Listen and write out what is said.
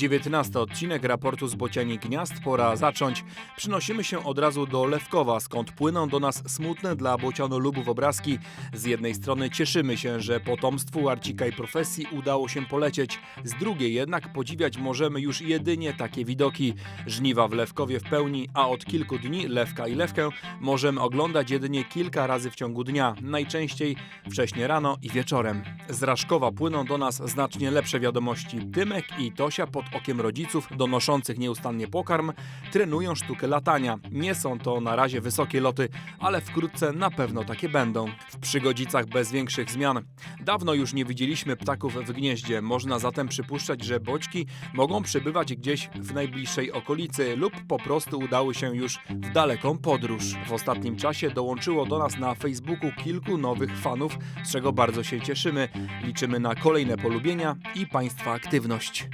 19 odcinek raportu z Bociani Gniazd pora zacząć. Przynosimy się od razu do Lewkowa, skąd płyną do nas smutne dla bocianolubów obrazki. Z jednej strony cieszymy się, że potomstwu Arcika i profesji udało się polecieć, z drugiej jednak podziwiać możemy już jedynie takie widoki. Żniwa w Lewkowie w pełni, a od kilku dni Lewka i Lewkę możemy oglądać jedynie kilka razy w ciągu dnia, najczęściej wcześnie rano i wieczorem. Z Raszkowa płyną do nas znacznie lepsze wiadomości. Tymek i Tosia pod okiem rodziców donoszących nieustannie pokarm trenują sztukę latania. Nie są to na razie wysokie loty, ale wkrótce na pewno takie będą. W przygodzicach bez większych zmian. Dawno już nie widzieliśmy ptaków w gnieździe. Można zatem przypuszczać, że boćki mogą przebywać gdzieś w najbliższej okolicy lub po prostu udały się już w daleką podróż. W ostatnim czasie dołączyło do nas na Facebooku kilku nowych fanów, z czego bardzo się cieszymy. Liczymy na kolejne polubienia i Państwa aktywność.